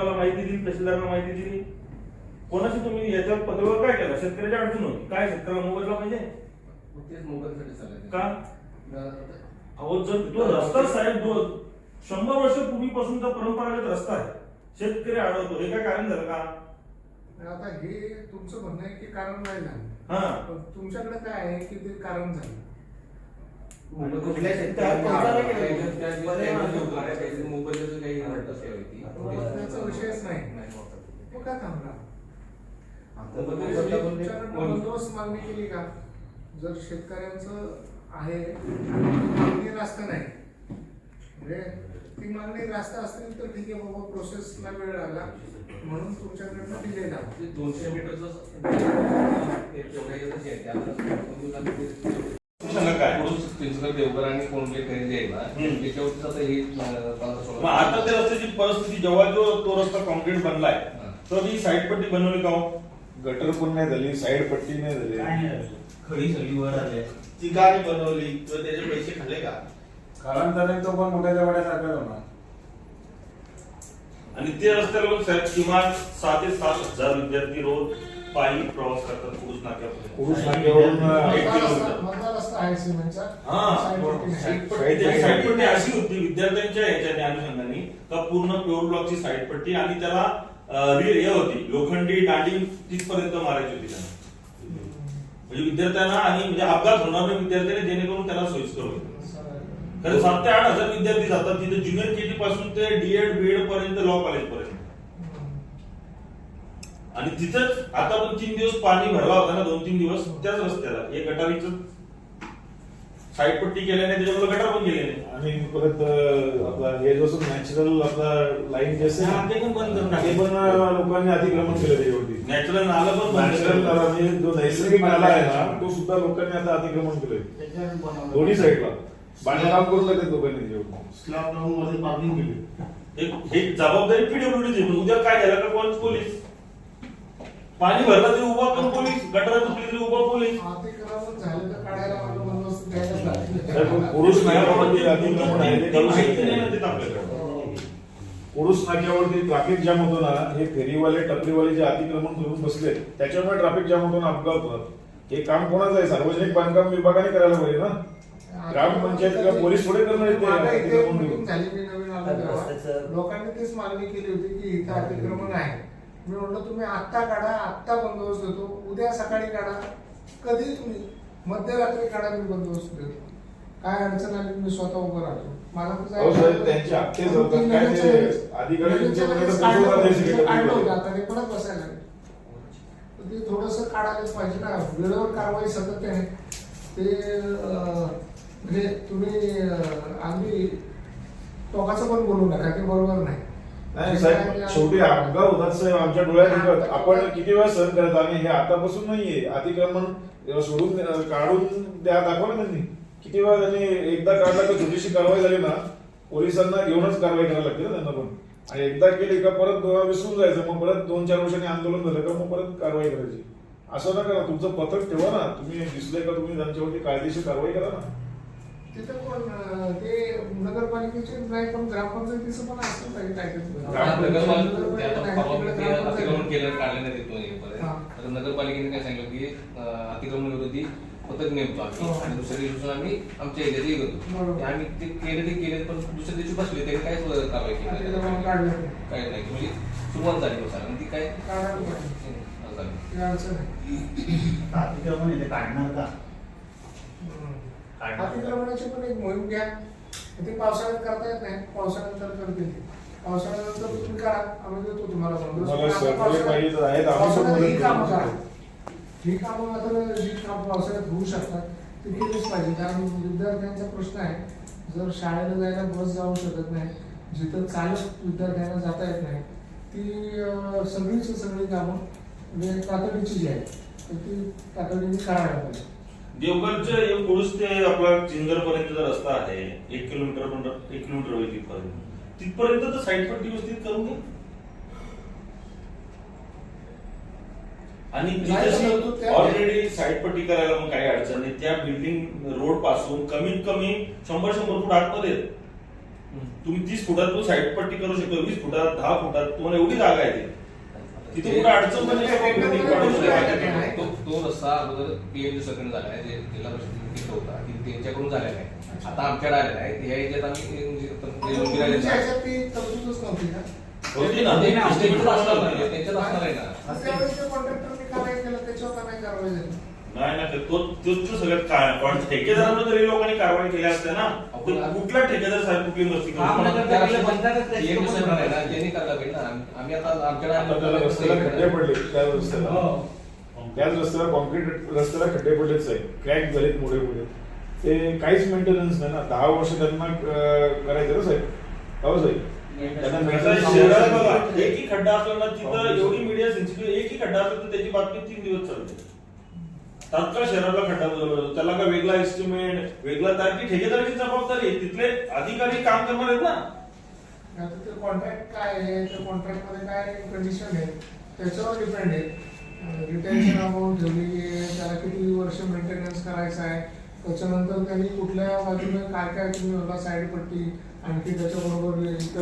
त्याला माहिती दिली तहसीलदारांना माहिती दिली. कोणाशी तुम्ही याच्यावर पत्रावर काय केलं? शेतकऱ्याची अडचण होती काय शेतकऱ्याला मोबाईलला पाहिजे? मग तेच मोबाईलसाठी. का? अहो जर तो रस्ता साहेब दो शंभर वर्ष पूर्वीपासूनचा परंपरागत रस्ता आहे. शेतकरी अडवतो हे काय कारण झालं का? आता हे तुमचं म्हणणं आहे की कारण नाही झालं हा. पण तुमच्याकडे काय आहे की ते कारण झालं? कुठल्या मोबाईलचं काही वाटत विषयच नाही. मग काय थांबला. बंदोबस्त मागणी केली का? जर शेतकऱ्यांचं आहे आणि मागणी रास्त नाही म्हणजे ती मागणी रास्त असतील तर ठीक आहे बाबा प्रोसेसला वेळ लागला. म्हणून तुमच्याकडनं डिले झाला ते दोनशे मीटरचं चिंचगड देवकर आणि कोणते खरेदी आहे ना हम्म. त्याच्यावरतीच आता हे अं, पंधरा सोळा मग आता त्या रस्त्याची परिस्थिती जेव्हा जो तो रस्ता कॉन्क्रीट बनलाय हा. तर ही साईड पट्टी बनवली का हो? गटर पण नाही झाली साईड पट्टी नाही झाली खडी सगळी वर आली ती गाडी बनवली किंवा त्याचे पैसे खाल्ले का कालांतराने तो पण मोठ्या जवाड्यासारखाच होणार आणि ते रस्त्याला पण साहेब किमान सहा ते सात हजार विद्यार्थी रोज पायी प्रवास करतात पुरुष नाक्यापर्यंत पुरुष नाक्यावरून एक मधला किलोमीटर. आहे सिमेंटचा हा. अशी होती विद्यार्थ्यांच्या याच्याने अनुषंगाने का पूर्ण प्युअर ब्लॉकची साईड पट्टी आणि त्याला हे होती लोखंडी दांडी तिथपर्यंत मारायची होती त्यांना म्हणजे विद्यार्थ्यांना आणि म्हणजे अपघात होणार नाही विद्यार्थ्यांनी जेणेकरून त्याला सोयीस्कर होईल. कारण सात ते आठ हजार विद्यार्थी जातात तिथे ज्युनियर केजी पासून ते डीएड बीएड पर्यंत लॉ कॉलेज पर्यंत. आणि तिथंच आता पण तीन दिवस पाणी भरला होता ना दोन तीन दिवस त्याच रस्त्याला एक गटारीच साईड पट्टी केल्याने त्याच्यामुळे गटार पण केले नाही. आणि परत आपला हे जसं नॅचरल आपला लाईन जे हा, ना, ते पण बंद करून ते टाकले. पण लोकांनी अतिक्रमण केलं त्याच्यावरती. नॅचरल नाला पण बंद नॅचरल केलं. नाला म्हणजे जो नैसर्गिक नाला आहे ना तो सुद्धा लोकांनी आता अतिक्रमण केलंय. त्याच्यावर बनवलं. दोन्ही साईडला बांधकाम करून टाकतात लोकांनी स्लॅबमध्ये पार्किंग केली. हे जबाबदारी पीडब्ल्यूडीची पण उद्या काय झालं? का कोण? पोलीस. पाणी भरलं तरी उभा कोण पोलीस गटारात तुटली तरी उभा पोलीस. पुरुष नाक्यावरती करू पुरुष नाक्यावरती ट्रॅफिक जाम होतो ना हे फेरीवाले टपरीवाले जे अतिक्रमण करून बसले त्याच्यामुळे ट्रॅफिक जाम होतो ना अपघात होतात हे काम कोणाचं आहे? सार्वजनिक बांधकाम विभागाने करायला पाहिजे ना. ग्रामपंचायत किंवा पोलीस थोडे करणार लोकांनी तीच मागणी केली होती की इथं अतिक्रमण आहे. मी म्हटलं तुम्ही आत्ता काढा आत्ता बंदोबस्त देतो. उद्या सकाळी काढा. कधी तुम्ही मध्यरात्री काढा मी बंदोबस्त देतो. काय अडचण आली मी स्वतः उभं राहतो मला अहो साहेब. त्यांचे हप्ते काय ते अधिकारी काढलं होतं. ते. आता ते परत बसायला लागले. ते थोडस काढायलाच पाहिजे ना वेळेवर कारवाई सातत्याने ते अं, म्हणजे तुम्ही अगदी टोकाचं पण बोलू नका ते बरोबर नाही नाही साहेब शेवटी अपघात होतात साहेब आमच्या डोळ्यात आपण किती वेळा सहन करत आणि हे आतापासून नाहीये अतिक्रमण सोडून काढून द्या दाखवा ना त्यांनी किती वेळा त्यांनी एकदा काढला तर छोटीशी कारवाई झाली ना पोलिसांना घेऊनच कारवाई करायला लागते ना त्यांना पण. आणि एकदा केली का परत विसरून जायचं मग परत दोन चार वर्षांनी आंदोलन झालं का मग परत कारवाई करायची. असं ना तुमचं पथक ठेवा ना. तुम्ही दिसले का तुम्ही त्यांच्यावरती कायदेशीर कारवाई करा ना. तिथं पण ते नगरपालिकेचे नाही पण ग्रामपंचायतीचं पण असलं पाहिजे काय आता नगरपालिका- ते आता परवा मी ते अतिक्रमण ग्रामपंचायत केलं काढलं नाही देतो परत हा. आता नगरपालिकेने काय सांगितलं की अतिक्रमण विरोधी पथक नेमतो आम्ही हो. आणि दुसऱ्या दिवशी आम्ही आमच्या एरियात हे करतो. ते आम्ही ते केले ते केले पण दुसऱ्या दिवशी बसले त्यांनी काहीच कारवाई केली नाही. काय नाही म्हणजे सुरुवात झाली बसा आणि ती काय झालं. अतिक्रमण येते काढणार का हम्म. अतिक्रमणाची पण एक मोहीम घ्या ते पावसाळ्यात करता येत नाही पावसाळ्यानंतर करतील ते. पावसाळ्यानंतर तुम्ही करा आम्ही देतो तुम्हाला बंदोबस्त. तुम्हाला पण आता सहकार्य पाहिजे तर आहेत, आम्ही पण पावसाळ्यात ही कामं करू. ही कामं मात्र जी काम पावसाळ्यात होऊ शकतात ती केलीच पाहिजे. कारण विद्यार्थ्यांचा प्रश्न आहे जर शाळेला जायला बस जाऊ शकत नाही जिथं चालत विद्यार्थ्यांना जाता येत नाही ती सगळीच सगळी कामं म्हणजे तातडीची जी आहेत तर ती तातडीने करायला पाहिजे. देवगडचे एक पुरुष ते आपला चिंगरपर्यंतचा रस्ता आहे एक किलोमीटर पण एक किलोमीटर होईल तिथपर्यंत तिथपर्यंत तर साईड पट्टी व्यवस्थित करून दे. आणि ऑलरेडी साईड पट्टी करायला पण काही अडचण नाही. त्या बिल्डिंग रोडपासून कमीत कमी शंभर शंभर फूट आतमध्ये. तुम्ही तीस फुटात साईड पट्टी करू शकतो वीस फुटात दहा फुटात तुम्हाला एवढी जागा आहे ती. तिथे कुठं अडचण पण. तो तो रस्ता अगोदर पीएमजी सरकारने झाला आहे जे जिल्हा परिषद तिथं होता. ती त्यांच्याकडून झालेला आहे. आता आमच्याकडे आलेला आहे. ह्या याच्यात आम्ही म्हणजे होती ना ते त्यांच्यात असणार नाही, त्यांच्यात असणार आहे ना कॉन्ट्रॅक्टरने नाही केलं त्याच्यावर का नाही कारवाई झाली. नाही ना तो तोच तो सगळ्यात काय पण ठेकेदारांना तरी लोकांनी कारवाई केली असते ना. तो कुठला ठेकेदार साहेब कुठली मस्ती आपण ना त्यांनी करायला पाहिजे ना आम्ही- आम्ही आता रस्त्याला खड्डे पडले त्या रस्त्याला. हो. त्याच रस्त्याला कॉन्क्रीट रस्त्याला खड्डे पडलेच आहे क्रॅक झालेत मोठे मोठे ते काहीच मेंटेनन्स नाही ना. दहा वर्ष त्यांना अं, करायचं ना साहेब? हो साहेब. आवश्यक एकही खड्डा असला ना तिथं एवढी मीडिया सेन्सिटिव्ह एकही खड्डा असला तर त्याची बातमी तीन दिवस चालते. तात्काळ शहराला खड्डा बनवला त्याला का वेगळा एस्टिमेट वेगळा तारखी ठेकेदाराची जबाबदारी तिथले अधिकारी काम करणार आहेत ना. कॉन्ट्रॅक्ट काय आहे? त्या कॉन्ट्रॅक्टमध्ये काय कंडिशन आहे? त्याच्यावर डिपेंड आहे. रिटेन्शन अमाऊंट ठेवलेली आहे. त्याला किती वर्ष मेंटेनन्स करायचं आहे? त्याच्यानंतर त्यांनी कुठल्या बाजूने काय काय तुम्ही मला साईड पट्टी आणखी त्याच्याबरोबर इतर